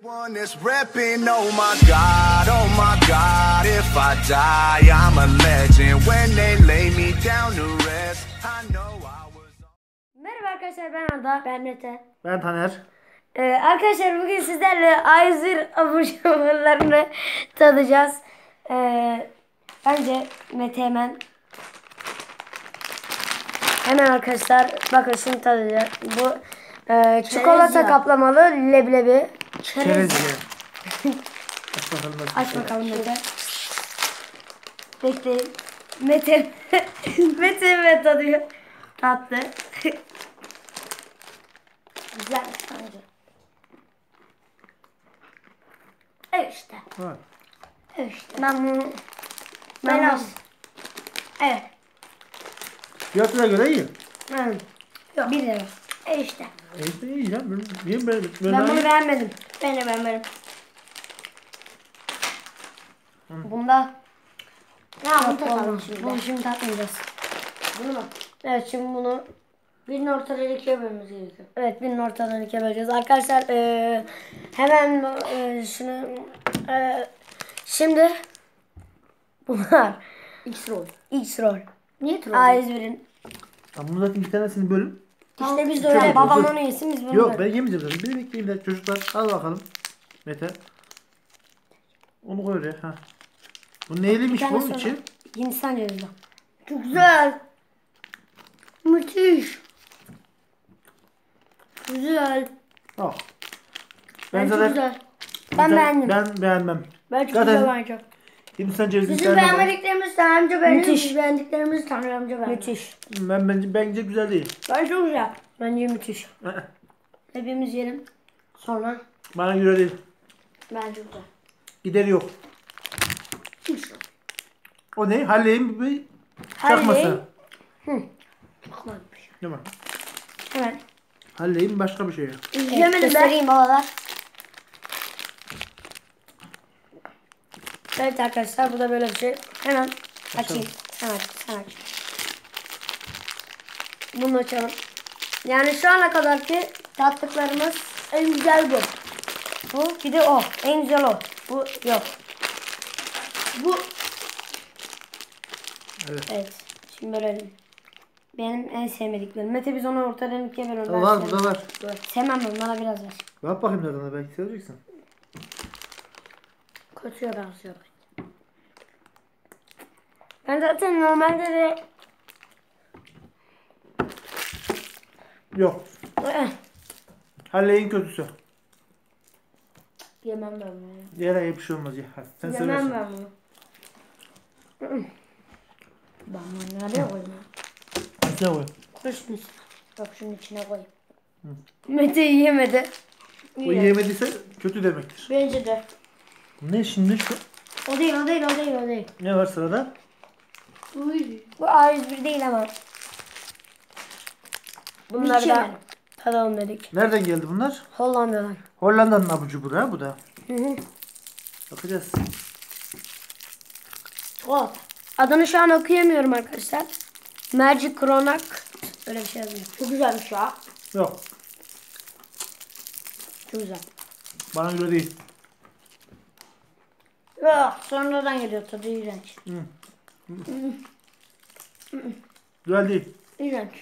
One is repping, oh my god, oh my god. If I die, I'm a legend. When they lay me down to rest, I know I was. Merhaba arkadaşlar ben Arda. Ben Mete. Ben Taner. Ee, arkadaşlar bugün sizlerle A101 abur cuburlarını tadacağız. Ee, bence Mete hemen hemen arkadaşlar bakın şimdi tadacağız. Bu e, çikolata kaplamalı leblebi. Çerez ye. Aç bakalım nasıl Aç bakalım Mete. Bekleyin. Mete Mete Mete tadıyor. Tatlı. Güzel bence. Evet işte. Ha. Evet işte. Ben bunu Ben ben az. Evet. Fiyatına göre iyi. Ben Yok. Bir lira. Evet işte. E işte iyi ya. Ben, niye ben, ben, Ben bunu beğenmedim. Ben de beğenmedim. Bunda Ne yapalım şimdi. Bunu şimdi tatmayacağız. Bunu mu? Evet şimdi bunu Birinin ortadan ikiye bölmemiz gerekiyor. Evet birinin ortadan ikiye böleceğiz. Arkadaşlar eee, hemen eee, şunu eee, şimdi bunlar X-Roll. X-Roll. Niye troll? A101'in. Tamam bunu zaten bir tanesini bölün. İşte biz de öyle. iyi. Babam Dur. onu yesin biz bunu Yok ben yemeyeceğim zaten. Bir bekleyin de çocuklar. Al bakalım. Mete. Onu koy oraya. Ha. Bu neyliymiş Bir tane bu sonra- içi? Hindistan cevizi. Çok güzel. Müthiş. Güzel. Al. Ben Ben çok zaten güzel. Ben beğendim. Ben beğenmem. Ben çok Zaten- güzel bence. Hindistan cevizi Bizim sevmem. beğenmediklerimiz Tanrı amca beğeniyor. Müthiş. Biz beğendiklerimiz Tanrı amca beğeniyor. Müthiş. Ben bence, bence güzel değil. Ben çok güzel. Bence müthiş. Hepimiz yiyelim. Sonra Bana göre değil. bence güzel. Gideri yok. O ne? Halley'in bir Halley. çakması. Çok güzelmiş. Değil mi? Hemen. Halley'in başka bir şey. Evet, İzlemedim ben. göstereyim babalar. Evet arkadaşlar bu da böyle bir şey. Hemen açayım. Sen aç. Sen aç. Bunu açalım. Yani şu ana kadarki tattıklarımız En güzel bu. bu. Bir de o. En güzel o. Bu yok. Bu Evet. Evet. Şimdi bölelim. Benim en sevmediklerim. Mete biz onu ortadan ikiye bölelim. Var burada var. Sevmem ben. Bana biraz ver. Bak bakayım tadına belki seveceksin. Kötüye benziyor. Ben zaten normalde de Yok. Eh, Halley'in kötüsü. Yemem ben bunu. Yere bir şey olmaz ya. Sen Yemem seversin. ben bunu. Ben bunu nereye koyayım? ya? Sen koy. Koy şunu. Bak şunun içine koyayım. Mete yiyemedi. O yemediyse kötü demektir. Bence de. Ne şimdi şu? O değil, o değil, o değil, o değil. Ne var sırada? Bu A101 değil ama. Bunları Hiç da yemedim. tadalım dedik. Nereden geldi bunlar? Hollanda'dan. Hollanda'nın abucu bu ha bu da. Hı hı. Bakacağız. Çikolata. Adını şu an okuyamıyorum arkadaşlar. Magic Kronak. Öyle bir şey yazmıyor. Çok güzelmiş ya. Yok. Çok güzel. Bana göre değil. Yok, sonradan geliyor tadı iğrenç. Güzel değil. İğrenç.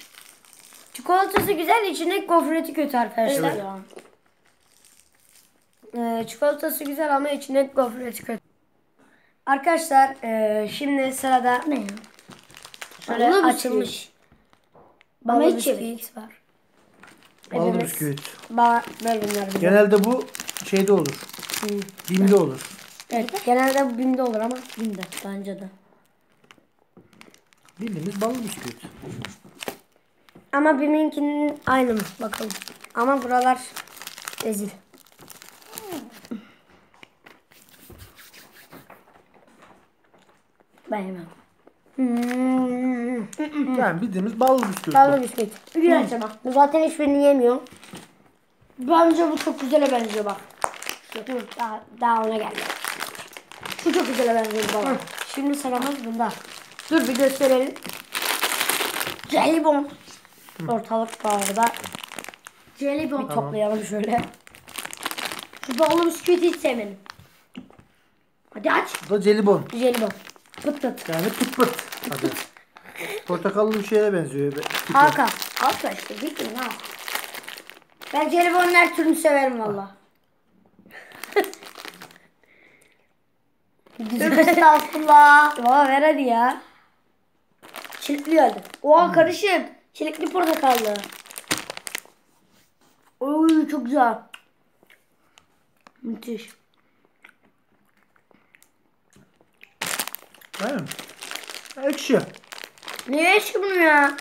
Çikolatası güzel, içindeki gofreti kötü arkadaşlar. Evet ya. Ee, çikolatası güzel ama içindeki gofreti kötü. Arkadaşlar ee, şimdi sırada Ne ya? şöyle Ballı açılmış ballı bisküvit var. Ballı bisküvit. Ba bize. Genelde bu şeyde olur. Bim'de olur. Evet, genelde bu bimde olur ama Binde bence de. Bildiğimiz ballı bisküvit. ama biminkinin aynı mı bakalım. Ama buralar ezil. Ben yemem. Hmm. Yani bildiğimiz ballı bisküvit. Ballı bisküvit. İğrenç ama. Bu zaten hiçbirini yemiyor. Bence bu çok güzele benziyor bak. Dur daha, daha ona geldi. Bu çok güzele benziyor baba. Şimdi sıramız bunda. Dur bir gösterelim. Jelibon. Ortalık arada. Jelibon. Toplayalım şöyle. Şu ballı bisküviti hiç sevmedim. Hadi aç. Bu da jelibon. Jelibon. Pıt pıt. Yani pıt pıt. Hadi. Portakallı bir şeye benziyor. Halka. Halka işte mi? Ha. Ben jelibonun her türünü severim valla. Güzel. Estağfurullah. Baba ver hadi ya. Çilekli geldi. Oha karışık. Çilekli portakallı. Oy çok güzel. Müthiş. Aynen. Ekşi. Niye eşki bunu ya?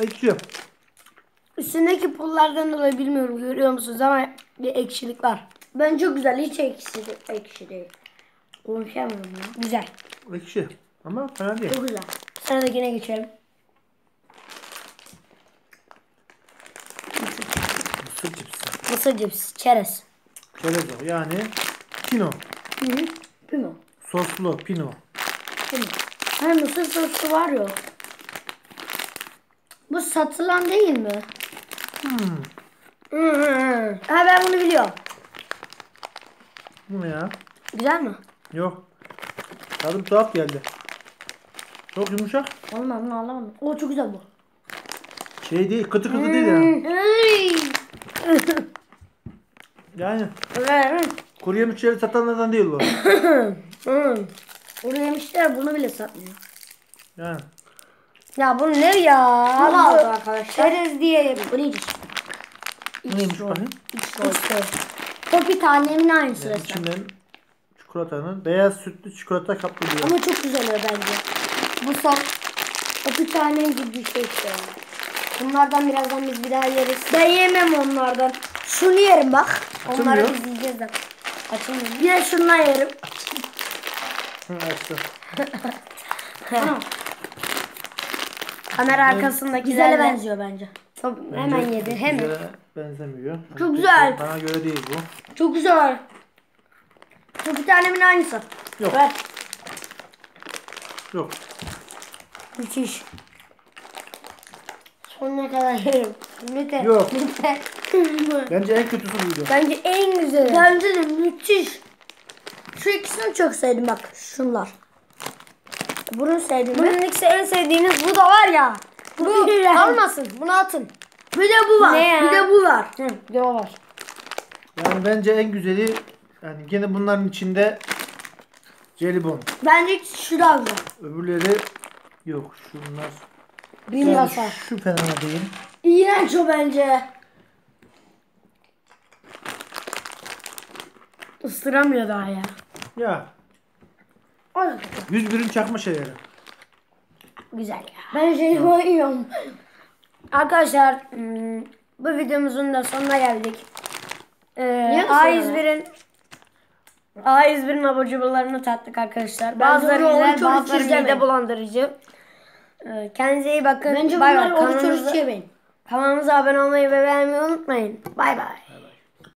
Ekşi. Üstündeki pullardan dolayı bilmiyorum görüyor musunuz ama bir ekşilik var. Ben çok güzel. Hiç ekşi, ekşi değil. Konuşamıyorum ya. Güzel. Ekşi. Ama fena değil. Çok güzel. Sıradakine geçelim. Mısır cipsi. Mısır cips, çerez. Çerez o. Yani pino. Hı hı. Pimo. Soslu pino. Pimo. Ha mısır soslu var ya. Bu satılan değil mi? Hmm. Hı. Ha ben bunu biliyorum. Bu ne ya? Güzel mi? Yok. Tadım tuhaf geldi. Çok yumuşak. Oğlum ben bunu anlamadım. O çok güzel bu. Şey değil, kıtı kıtı değil yani. Ay. Yani kuru yemişleri satanlardan değil bu. Bunu yemişler bunu bile satmıyor. Yani. Ya bu ne ya? Bu aldı arkadaşlar. Çerez diye Bunu yiyeceğiz. Neymiş bakayım? Topi tanemin aynısı Yani resmen. Çikolatanın beyaz sütlü çikolata kaplı diyor. Ama çok güzel oluyor bence. Bu son topi tane gibi bir şey işte. Bunlardan birazdan biz bir daha yeriz. Ben yemem onlardan. Şunu yerim bak. Onları Açılmıyor. biz yiyeceğiz de. Açılmıyor. Bir de şundan yerim. Hı, açtı. Ana, Kamera arkasındakilerle. Güzele benziyor bence. Çok, hemen yedi. Hemen. Güzele benzemiyor. Çok güzel. Bana göre değil bu. Çok güzel. Topi tanemin aynısı. Yok. Ver. Yok. Müthiş. Sonuna kadar yerim. Lütfen. Yok. Lütfen. Bence en kötüsü buydu. Bence en güzeli. Bence de müthiş. Şu ikisini çok sevdim bak. Şunlar. Bunu sevdim Bunun ikisi en sevdiğiniz bu da var ya. Bu almasın. Bunu atın. Bir de bu var. Ne ya? Bir de bu var. Hı, bir de o var. Yani bence en güzeli yani gene bunların içinde jelibon. Bence şu daha güzel. Öbürleri yok. Şunlar. Bir Yani masa. şu fena değil. İğrenç o bence. Isıramıyor daha ya. Ya O da kötü. 101'in çakma şeyleri. Güzel ya. Ben jelibon yiyorum. Arkadaşlar hmm, bu videomuzun da sonuna geldik. Ee, Niye bu A101'in A101'in abur cuburlarını tattık arkadaşlar. Bazıları güzel, bazıları mide bulandırıcı. Ee, kendinize iyi bakın. Bence Bay bay. bunlar oruç oruç Kanalımıza- yemeyin. Kanalımıza abone olmayı ve beğenmeyi unutmayın. Bay bay.